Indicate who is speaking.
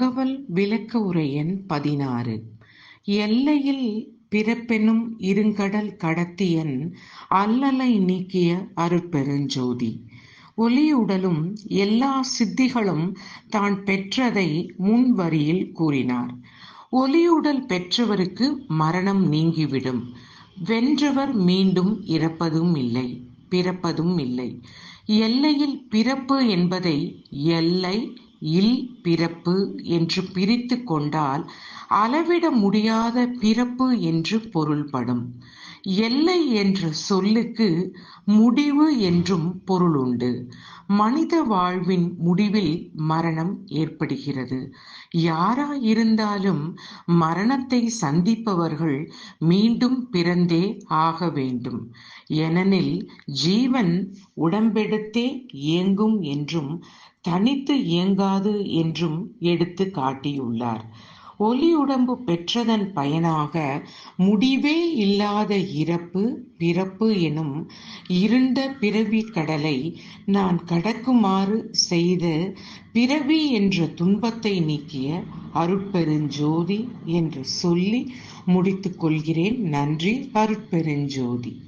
Speaker 1: அகவல் விளக்க உரையன் பதினாறு. எல்லையில் பிறப்பெனும் இருங்கடல் கடத்தியன் அல்லலை நீக்கிய அருட்பெருஞ்சோதி. ஒலியுடலும் எல்லா சித்திகளும் தான் பெற்றதை முன் வரியில் கூறினார். ஒலியுடல் பெற்றவருக்கு மரணம் நீங்கிவிடும். வென்றவர் மீண்டும் இறப்பதும் இல்லை பிறப்பதும் இல்லை. எல்லையில் பிறப்பு என்பதை எல்லை இல் பிறப்பு என்று பிரித்து கொண்டால் அளவிட முடியாத பிறப்பு என்று பொருள்படும். எல்லை என்ற சொல்லுக்கு முடிவு என்றும் பொருளுண்டு மனித வாழ்வின் முடிவில் மரணம் ஏற்படுகிறது. யாராயிருந்தாலும் மரணத்தை சந்திப்பவர்கள் மீண்டும் பிறந்தே ஆக வேண்டும். ஏனெனில் ஜீவன் உடம்பெடுத்தே இயங்கும் என்றும் தனித்து இயங்காது என்றும் எடுத்து காட்டியுள்ளார். ஒலி உடம்பு பெற்றதன் பயனாக முடிவே இல்லாத இறப்பு பிறப்பு எனும் இருண்ட பிறவி கடலை நான் கடக்குமாறு செய்த பிறவி என்ற துன்பத்தை நீக்கிய அருட்பெருஞ்சோதி என்று சொல்லி முடித்துக் கொள்கிறேன். நன்றி அருட்பெருஞ்சோதி.